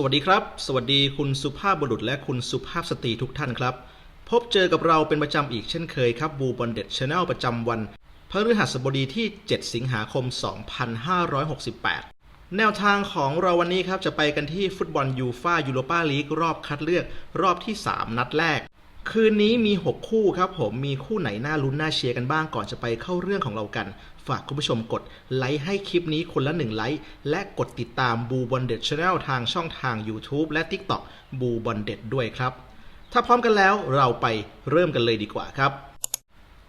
สวัสดีครับ สวัสดีคุณสุภาพบุรุษและคุณสุภาพสตรีทุกท่านครับ พบเจอกับเราเป็นประจำอีกเช่นเคยครับบูบอลเด็ดชาแนลประจำวันพฤหัสบดีที่ 7 สิงหาคม 2568 แนวทางของเราวันนี้ครับจะไปกันที่ฟุตบอลยูฟายูโรปาลีกรอบคัดเลือกรอบที่ 3 นัดแรก คืนนี้มี 6 คู่ครับผมมีคู่ไหนน่าลุ้นน่าเชียร์กันบ้างก่อนจะไปเข้าเรื่องของเรากัน ฝากคุณผู้ชมกดไลค์ให้คลิปนี้คนละ1ไลค์ และกดติดตามบูบอลเด็ดช n แนลทางช่องทาง YouTube และ TikTok บูบอลเด็ดด้วยครับ ถ้าพร้อมกันแล้วเราไปเริ่มกันเลยดีกว่าครับ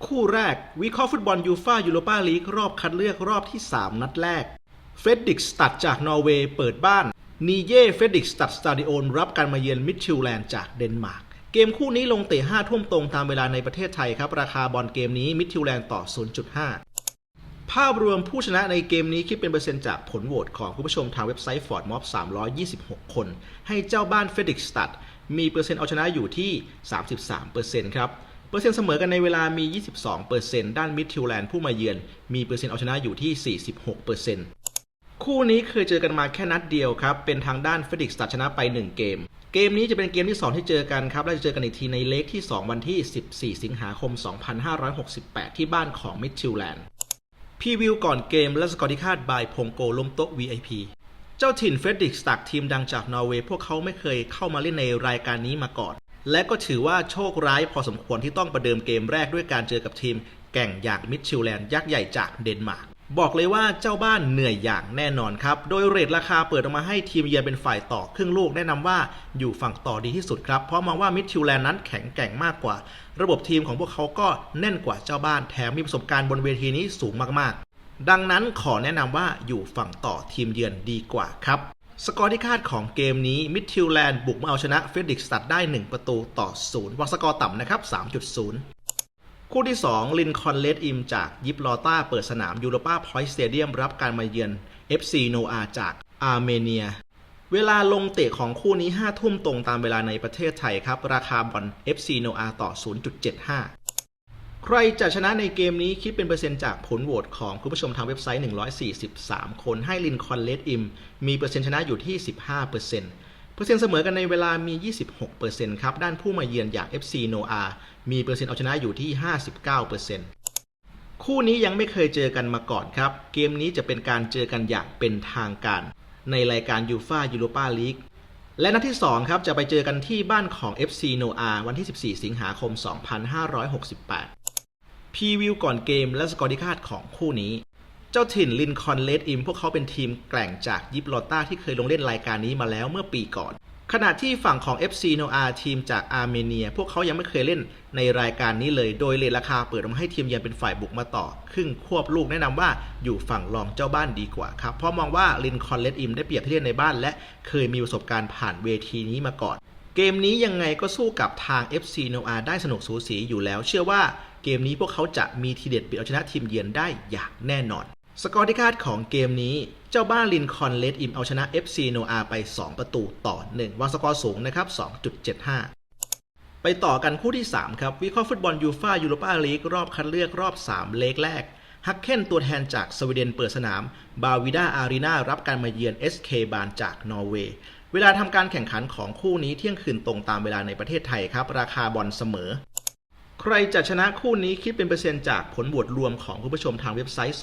คู่แรกวิเคราะห์ฟุตบอลยูฟายูโรปาลีกรอบคัดเลือกรอบที่ 3 นัดแรกเฟรดดิกสตัดจากนอร์เวย์เปิดบ้านนีเย่เฟรดดิกสตัดสตาดิโอนรับการมาเยือนมิดชิลแลนด์จากเดนมาร์กเกมคู่นี้ลงเตะ5ทุ่มตรงตามเวลาในประเทศไทยครับ ราคาบอลเกมนี้มิดชิลแลนด์ต่อ 0.5 ภาพรวมผู้ชนะในเกมนี้คิดเป็นเปอร์เซ็นต์จากผลโหวตของคุณผู้ชมทางเว็บไซต์ Ford Mob 326 คน ให้เจ้าบ้านเฟดิกสตัดมีเปอร์เซ็นต์เอาชนะอยู่ที่ 33%ครับ เปอร์เซ็นต์เสมอกันในเวลามี 22%ด้านมิดทิวแลนด์ผู้มาเยือน มีเปอร์เซ็นต์เอาชนะอยู่ที่ 46%คู่นี้เคยเจอกันมาแค่นัดเดียวครับ เป็นทางด้านเฟดิกสตัดชนะไป 1 เกม เกมนี้จะเป็นเกมที่ 2 ที่เจอกันครับ และจะเจอกันอีกทีในเลกที่ 2 วันที่ 14 สิงหาคม 2568 ที่บ้านของมิดทิวแลนด์ พรีวิวก่อนเกมและสกอร์ที่คาดบายพงโกล้มโต๊ะ VIP เจ้าถิ่นเฟรดริกสตักทีมดังจากนอร์เวย์พวกเขาไม่เคยเข้ามาเล่นในรายการนี้มาก่อน และก็ถือว่าโชคร้ายพอสมควรที่ต้องประเดิมเกมแรกด้วยการเจอกับทีมแก่งอย่างมิดชิลแลนด์ยักษ์ใหญ่จากเดนมาร์ก บอกเลยว่าเจ้าบ้านเหนื่อยอย่างแน่นอนครับ โดยเรทราคาเปิดออกมาให้ทีมเยือนเป็นฝ่ายต่อครึ่งลูกแนะนำว่าอยู่ฝั่งต่อดีที่สุดครับ เพราะมองว่ามิดชิลแลนด์นั้นแข็งแกร่งมากกว่า ระบบทีมของพวกเขาก็แน่นกว่าเจ้าบ้านแถมมีประสบการณ์บนเวทีนี้สูงมากๆ ดังนั้นขอแนะนำว่าอยู่ฝั่งต่อทีมเยือนดีกว่าครับสกอร์ที่คาดของเกมนี้มิดทิวแลนด์บุกมาเอาชนะเฟดริกสตัดได้ 1 ประตูต่อ 0วางสกอร์ต่ำนะครับ 3.0 คู่ที่ 2 ลินคอนเลดอิมจากยิปลอต้าเปิดสนามยูโรปาพอยต์สเตเดียมรับการมาเยือน FC โนอาจากอาร์เมเนีย เวลาลงเตะของคู่นี้ 5 ทุ่มตรงตามเวลาในประเทศไทยครับ ราคาบอล FC โนอาต่อ 0.75 ใครจะชนะในเกมนี้คิดเป็นเปอร์เซ็นต์จากผลโหวตของคุณผู้ชมทางเว็บไซต์ 143 คนให้ลินคอนเลดอิมมีเปอร์เซ็นต์ชนะอยู่ที่ 15%เปอร์เซ็นต์ เซ็นต์เสมอกันในเวลามี 26%ครับ ด้านผู้มาเยือนอย่าง FC Noah มีเปอร์เซ็นต์เอาชนะอยู่ที่ 59%คู่นี้ยังไม่เคยเจอกันมาก่อนครับ เกมนี้จะเป็นการเจอกันอย่างเป็นทางการ ในรายการยูฟายูโรปาลีก และนัดที่ 2 ครับ จะไปเจอกันที่บ้านของ FC Noah วันที่ 14 สิงหาคม 2568พรีวิวก่อนเกมและสกอร์ที่คาดของคู่นี้ เจ้าถิ่นลินคอนเลดอิมพวกเขาเป็นทีมแกร่งจากยิปลอต้าที่เคยลงเล่นรายการนี้มาแล้วเมื่อปีก่อน ขณะที่ฝั่งของ FC n o a ทีมจากอาร์เมเนีย พวกเขายังไม่เคยเล่นในรายการนี้เลย โดยเลทราคาเปิดออกมาให้ทีมเยือนเป็นฝ่ายบุกมาต่อ ครึ่งควบลูกแนะนำว่าอยู่ฝั่งรองเจ้าบ้านดีกว่าครับ เพราะมองว่าลินคอนเลดอิมได้เปรียบที่เล่นในบ้าน และเคยมีประสบการณ์ผ่านเวทีนี้มาก่อน เกมนี้ยังไงก็สู้กับทาง FC n o a ได้สนุกสูสีอยู่แล้ว เชื่อว่าเกมนี้พวกเขาจะมีทีเด็ดปิดเอาชนะทีมเยือนได้อย่างแน่นอน สกอร์ที่คาดของเกมนี้เจ้าบ้านลินคอนเลดอิมเอาชนะ FC โนอาไป 2 ประตูต่อ 1 วางสกอร์สูงนะครับ 2.75 ไปต่อกันคู่ที่ 3 ครับ วิเคราะห์ฟุตบอลยูฟายูโรปาลีกรอบคัดเลือกรอบ 3 เลกแรกฮักเคนตัวแทนจากสวีเดนเปิดสนาม บาวิดาอารีนารับการมาเยือน SK บานจากนอร์เวย์ เวลาทำการแข่งขันของคู่นี้เที่ยงคืนตรงตามเวลาในประเทศไทยครับ ราคาบอลเสมอ ใครจะชนะคู่นี้คิดเป็นเปอร์เซ็นต์จากผลโหวตรวมของคุณผู้ชมทางเว็บไซต์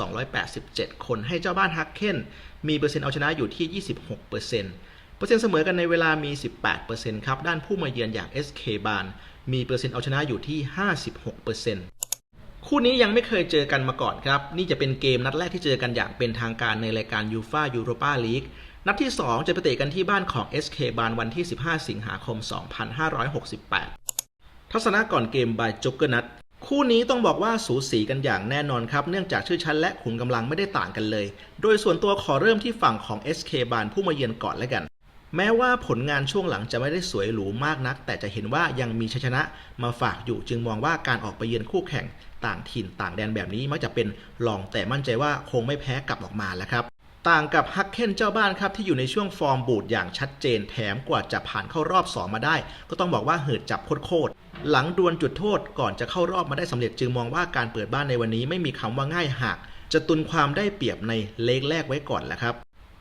287 คนให้เจ้าบ้านฮักเคนมีเปอร์เซ็นต์เอาชนะอยู่ที่ 26%เปอร์เซ็นต์เสมอกันในเวลามี 18%ครับด้านผู้มาเยือนอย่าง SK บานมีเปอร์เซ็นต์เอาชนะอยู่ที่ 56%คู่นี้ยังไม่เคยเจอกันมาก่อนครับ นี่จะเป็นเกมนัดแรกที่เจอกันอย่างเป็นทางการในรายการยูฟายูโรปาลีกนัดที่ 2 จะไปเตะกันที่บ้านของ SK บานวันที่ 15 สิงหาคม 2568 ทัศนะก่อนเกมบายจ็กเกอร์นัทคู่นี้ต้องบอกว่าสูสีกันอย่างแน่นอนครับ เนื่องจากชื่อชั้นและขุนกำลังไม่ได้ต่างกันเลย โดยส่วนตัวขอเริ่มที่ฝั่งของ SK บานผู้มาเยือนก่อนแล้วกัน แม้ว่าผลงานช่วงหลังจะไม่ได้สวยหรูมากนัก แต่จะเห็นว่ายังมีชัยชนะมาฝากอยู่จึงมองว่าการออกไปเยือนคู่แข่งต่างถิ่นต่างแดนแบบนี้มักจะเป็นรองแต่มั่นใจว่าคงไม่แพ้กลับออกมาแล้วครับ ต่างกับฮักเคนเจ้าบ้านครับ ที่อยู่ในช่วงฟอร์มบูดอย่างชัดเจนแถมกว่าจะผ่านเข้ารอบ 2 มาได้ ก็ต้องบอกว่าเหิดจับโคตรๆหลังดวลจุดโทษก่อนจะเข้ารอบมาได้สำเร็จจึงมองว่าการเปิดบ้านในวันนี้ไม่มีคำว่าง่ายหากจะตุนความได้เปรียบในเลกแรกไว้ก่อนแหละครับ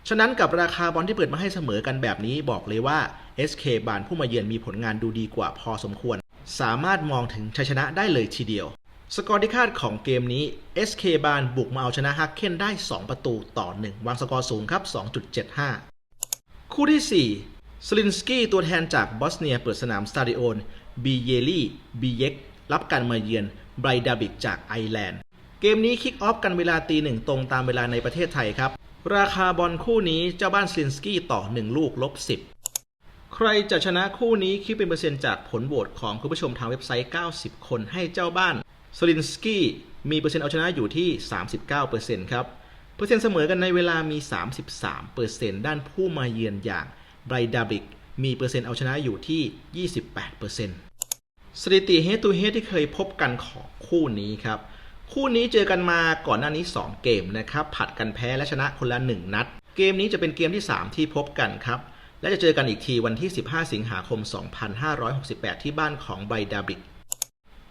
ฉะนั้นกับราคาบอลที่เปิดมาให้เสมอกันแบบนี้บอกเลยว่า SK บานผู้มาเยือนมีผลงานดูดีกว่าพอสมควร สามารถมองถึงชัยชนะได้เลยทีเดียว สกอร์ที่คาดของเกมนี้ SK บานบุกมาเอาชนะฮักเคนได้ 2 ประตูต่อ 1 วางสกอร์สูงครับ 2.75 คู่ที่ 4 สลินสกี้ตัวแทนจากบอสเนียเปิดสนามสตาดิโอนบีเยลี่บีเย็กรับการมาเยือนไบรดาบิกจากไอร์แลนด์ เกมนี้คิกออฟกันเวลาตีหนึ่งตรงตามเวลาในประเทศไทยครับ ราคาบอลคู่นี้เจ้าบ้านสลินสกี้ต่อ 1 ลูกลบ 10 ใครจะชนะคู่นี้คิดเป็นเปอร์เซ็นต์จากผลโหวตของคุณผู้ชมทางเว็บไซต์ 90 คนให้เจ้าบ้าน สลินสกี้มีเปอร์เซ็นต์เอาชนะอยู่ที่ 39%ครับ เปอร์เซ็นต์เสมอกันในเวลามี 33%ด้านผู้มาเยือนอย่างไบรดาบิกมีเปอร์เซ็นต์เอาชนะอยู่ที่ 28%สถิติ head to head ที่เคยพบกันของคู่นี้ครับ คู่นี้เจอกันมาก่อนหน้านี้ 2 เกมนะครับผัดกันแพ้และชนะคนละ 1 นัด เกมนี้จะเป็นเกมที่ 3 ที่พบกันครับ และจะเจอกันอีกทีวันที่ 15 สิงหาคม 2568 ที่บ้านของไบรดาบิก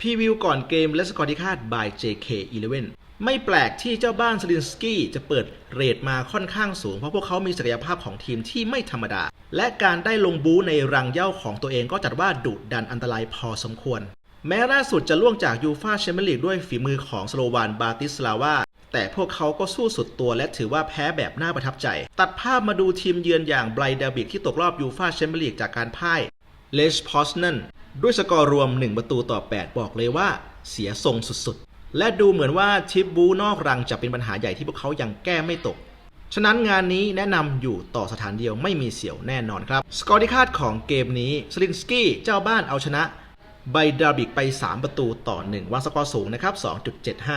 พรีวิวก่อนเกมและสกอร์ที่คาด by JK11 ไม่แปลกที่เจ้าบ้านสลินสกี้จะเปิดเรทมาค่อนข้างสูง เพราะพวกเขามีศักยภาพของทีมที่ไม่ธรรมดา และการได้ลงบูในรังเย้าของตัวเองก็จัดว่าดุดันอันตรายพอสมควร แม้ล่าสุดจะล่วงจากยูฟาแชมเปี้ยนลีกด้วยฝีมือของสโลวานบาติสลาวาแต่พวกเขาก็สู้สุดตัวและถือว่าแพ้แบบน่าประทับใจ ตัดภาพมาดูทีมเยือนอย่างไบรเดบิกที่ตกรอบยูฟาแชมเปี้ยนลีกจากการพ่ายเลสพอสเนน ด้วยสกอร์รวม 1 ประตูต่อ 8 บอกเลยว่าเสียทรงสุดๆ และดูเหมือนว่าทิปบูนอกรังจะเป็นปัญหาใหญ่ที่พวกเขายังแก้ไม่ตก ฉะนั้นงานนี้แนะนำอยู่ต่อสถานเดียวไม่มีเสียวแน่นอนครับ สกอร์ที่คาดของเกมนี้สลินสกี้เจ้าบ้านเอาชนะไบดาบิกไป 3 ประตูต่อ 1วางสกอร์สูงนะครับ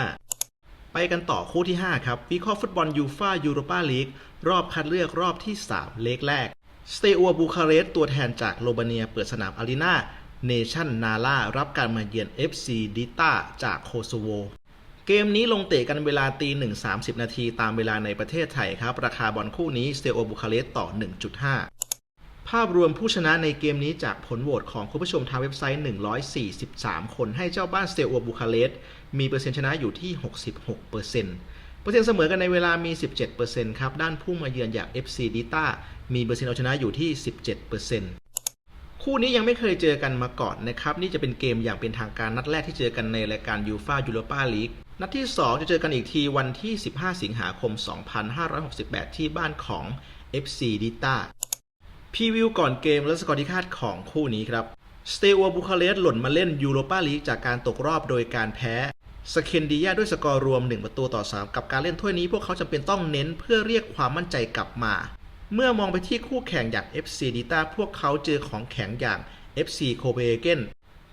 2.75 ไปกันต่อคู่ที่ 5 ครับวิเคราะห์ฟุตบอลยูฟายูโรปาลีกรอบคัดเลือกรอบที่ 3 เลกแรก สเตอัวบูคาเรสต์ตัวแทนจากโลบาเนียเปิดสนามอารีนา เนชั่นนาลารับการมาเยือน FC ดิต้าจากโคโซโว เกมนี้ลงเตะกันเวลาตีหนึ่งสามสิบนาทีตามเวลาในประเทศไทยครับ ราคาบอลคู่นี้สเตโอบูคาเรสต่อ 1.5 ภาพรวมผู้ชนะในเกมนี้จากผลโหวตของคุณผู้ชมทางเว็บไซต์ 143 คนให้เจ้าบ้านสเตโอบูคาเรสมีเปอร์เซ็นต์ชนะอยู่ที่ 66%เปอร์เซ็นต์เสมอกันในเวลามี 17%ครับ ด้านผู้มาเยือนอย่าง FC ดิต้ามีเปอร์เซ็นต์เอาชนะอยู่ที่ 17% คู่นี้ยังไม่เคยเจอกันมาก่อนนะครับ นี่จะเป็นเกมอย่างเป็นทางการนัดแรกที่เจอกันในรายการยูฟายูโรปาลีกนัดที่ 2 จะเจอกันอีกทีวันที่ 15 สิงหาคม 2568 ที่บ้านของ FC ดิต้าพรีวิวก่อนเกมและสกอร์ที่คาดของคู่นี้ครับสเตอัวบูคาเรสต์หล่นมาเล่นยูโรปาลีกจากการตกรอบโดยการแพ้สเคนดิยาด้วยสกอร์รวม 1 ประตูต่อ 3 กับการเล่นถ้วยนี้พวกเขาจำเป็นต้องเน้นเพื่อเรียกความมั่นใจกลับมา เมื่อมองไปที่คู่แข่งอย่าง FC ดิต้าพวกเขาเจอของแข็งอย่าง FC โคเปนเฮเกน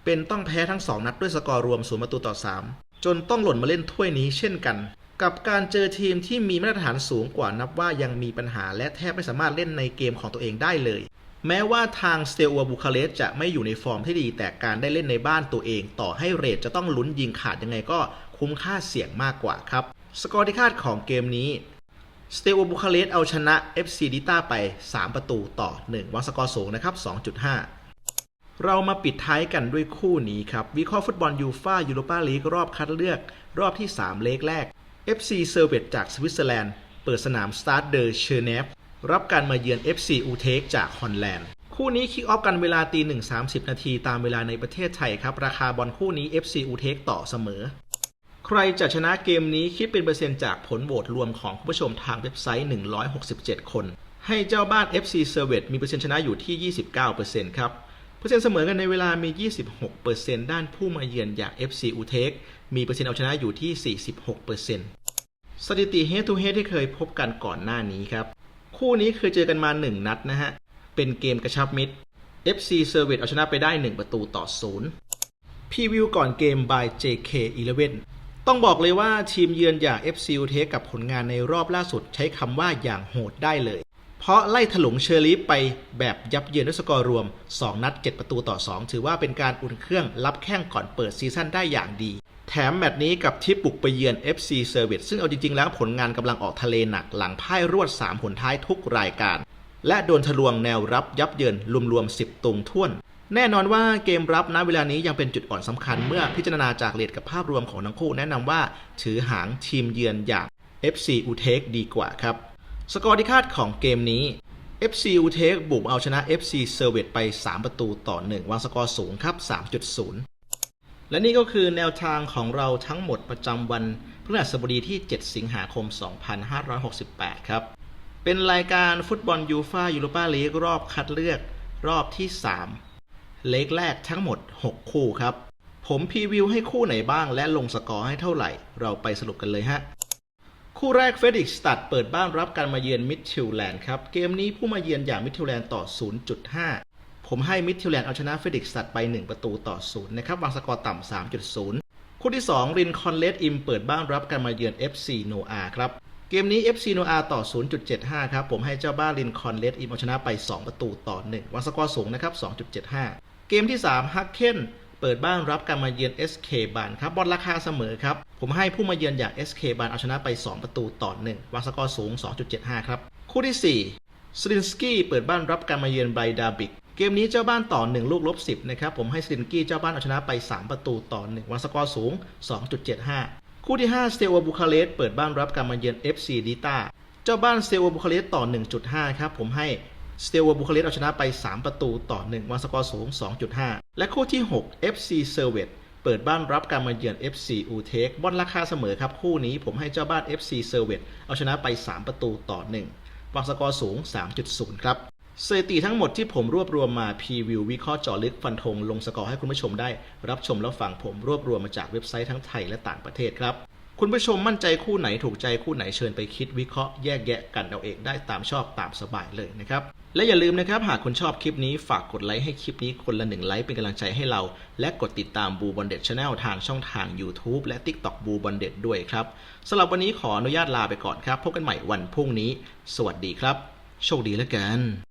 เป็นต้องแพ้ทั้ง 2 นัดด้วยสกอร์รวม0ประตูต่อ 3 จนต้องหล่นมาเล่นถ้วยนี้เช่นกัน กับการเจอทีมที่มีมาตรฐานสูงกว่านับว่ายังมีปัญหาและแทบไม่สามารถเล่นในเกมของตัวเองได้เลย แม้ว่าทางสเตอัวบูคาเรสต์จะไม่อยู่ในฟอร์มที่ดี แต่การได้เล่นในบ้านตัวเอง ต่อให้เรทจะต้องลุ้นยิงขาดยังไงก็คุ้มค่าเสี่ยงมากกว่าครับ สกอร์ที่คาดของเกมนี้ สเตโอบูคาเรสต์เอาชนะ FC ดิต้าไป 3 ประตูต่อ 1วางสกอร์สูงนะครับ 2.5 เรามาปิดท้ายกันด้วยคู่นี้ครับ วิเคราะห์ฟุตบอลยูฟายูโรปาลีกรอบคัดเลือก รอบที่ 3 เลกแรก FC เซอร์เวตจากสวิตเซอร์แลนด์ เปิดสนามสตาร์เดอร์เชเนฟรับการมาเยือน FC อูเทกจากฮอลแลนด์ คู่นี้คิกออฟกันเวลาตี1 30นาทีตามเวลาในประเทศไทยครับ ราคาบอลคู่นี้ FC อูเทกต่อเสมอ ใครจะชนะเกมนี้คิดเป็นเปอร์เซ็นต์จากผลโหวตรวมของคุณผู้ชมทางเว็บไซต์ 167 คน ให้เจ้าบ้าน FC s e r v e มีเปอร์เซ็นต์ชนะอยู่ที่ 29%ครับ เปอร์เซ็นต์เสมอกันในเวลามี 26%ด้านผู้มาเยือนอย่าง FC u t e k มีเปอร์เซ็นต์เอาชนะอยู่ที่ 46%สถิติ head to head ที่เคยพบกันก่อนหน้านี้ครับ คู่นี้เคยเจอกันมา 1 นัดนะฮะ เป็นเกมกระชับมิตร FC s e r v e เอาชนะไปได้ 1 ประตูต่อ 0พรีวิวก่อนเกม by JK11 ต้องบอกเลยว่าทีมเยือนอย่าง FC u t e กับผลงานในรอบล่าสุดใช้คำว่าอย่างโหดได้เลย เพราะไล่ถลุงเชอร์ลีฟไปแบบยับเยินด้วยสกอร์รวม 2 นัด 7 ประตูต่อ 2 ถือว่าเป็นการอุ่นเครื่องรับแข้งก่อนเปิดซีซั่นได้อย่างดี แถมแมตช์นี้กับที่บุกไปเยือน FC Service ซึ่งเอาจริงๆแล้วผลงานกำลังออกทะเลหนักหลังพ่ายรวด 3 ผลท้ายทุกรายการ และโดนทะลวงแนวรับยับเยินรวมๆ10ตุงท่วน แน่นอนว่าเกมรับณเวลานี้ยังเป็นจุดอ่อนสำคัญเมื่อพิจารณาจากเลทกับภาพรวมของทั้งคู่แนะนำว่าถือหางทีมเยือนอย่าง FC u t e k ดีกว่าครับ สกอร์ที่คาดของเกมนี้ FC u t e k บุกเอาชนะ FC s e r v e t ไป 3 ประตูต่อ 1 วางสกอร์สูงครับ 3.0 และนี่ก็คือแนวทางของเราทั้งหมดประจำวันพฤหัสบดีที่ 7 สิงหาคม 2568 ครับ เป็นรายการฟุตบอลยูฟ่ายูโรปาลีกรอบคัดเลือกรอบที่ 3 เลกแรกทั้งหมด 6 คู่ครับ ผมพรีวิวให้คู่ไหนบ้างและลงสกอร์ให้เท่าไหร่ เราไปสรุปกันเลยฮะ คู่แรกเฟดิกสตัดเปิดบ้านรับการมาเยือนมิดทิวแลนด์ครับ เกมนี้ผู้มาเยือนอย่างมิดทิวแลนด์ต่อ 0.5 ผมให้มิดทิวแลนด์เอาชนะเฟดิกสตัดไป 1 ประตูต่อ 0 นะครับวางสกอร์ต่ำ 3.0คู่ที่2รินคอนเลสอิมเปิดบ้านรับการมาเยือน FC โนอาครับ เกมนี้ FC โนอาต่อ 0.75 ครับ ผมให้เจ้าบ้านรินคอนเลสอิมเอาชนะไป 2 ประตูต่อ 1วางสกอร์สูงนะครับ 2.75 มที่3ฮักเคนเปิดบ้านรับการมาเยือน SK บานครับบอลราคาเสมอครับ ผมให้ผู้มาเยือนอย่าง SK บานเอาชนะไป 2 ประตูต่อ1วางสกอร์สูง 2.75 ครับ คู่ที่ 4สลินสกี้เปิดบ้านรับการมาเยือนไบรดาบิกเกมนี้เจ้าบ้านต่อ 1 ลูกลบ 10 นะครับ ผมให้สลินสกี้เจ้าบ้านเอาชนะไป 3 ประตูต่อ 1วางสกอร์สูง 2.75 คู่ที่5เตลวบูคาเรสเปิดบ้านรับการมาเยือน FC ดิต้าเจ้าบ้านเตลวบูคาเรสต์ต่อ 1.5 ครับผมให้ สเตลวบูคาเรสต์เอาชนะไป 3 ประตูต่อ 1วางสกอร์สูง 2.5 และคู่ที่ 6 FC s e r v e t เปิดบ้านรับการมาเยือน FC u t e k บอลราคาเสมอครับ คู่นี้ผมให้เจ้าบ้าน FC s e r v e t เอาชนะไป 3 ประตูต่อ 1 วางสกอร์สูง 3.0 ครับสถิติทั้งหมดที่ผมรวบรวมมาพรีวิววิเคราะห์เจาะลึกฟันธงลงสกอร์ให้คุณผู้ชมได้ รับชมแล้วฟังผมรวบรวมมาจากเว็บไซต์ทั้งไทยและต่างประเทศครับ คุณผู้ชมมั่นใจคู่ไหนถูกใจคู่ไหนเชิญไปคิดวิเคราะห์แยกแยะกันเอาเองได้ตามชอบตามสบายเลยนะครับ และอย่าลืมนะครับ หากคุณชอบคลิปนี้ฝากกดไลค์ให้คลิปนี้คนละหนึ่งไลค์เป็นกำลังใจให้เรา และกดติดตามบูบอลเด็ดชาแนลทางช่องทาง YouTube และ TikTok บูบอลเด็ดด้วยครับสำหรับวันนี้ขออนุญาตลาไปก่อนครับ พบกันใหม่วันพรุ่งนี้ สวัสดีครับ โชคดีแล้วกัน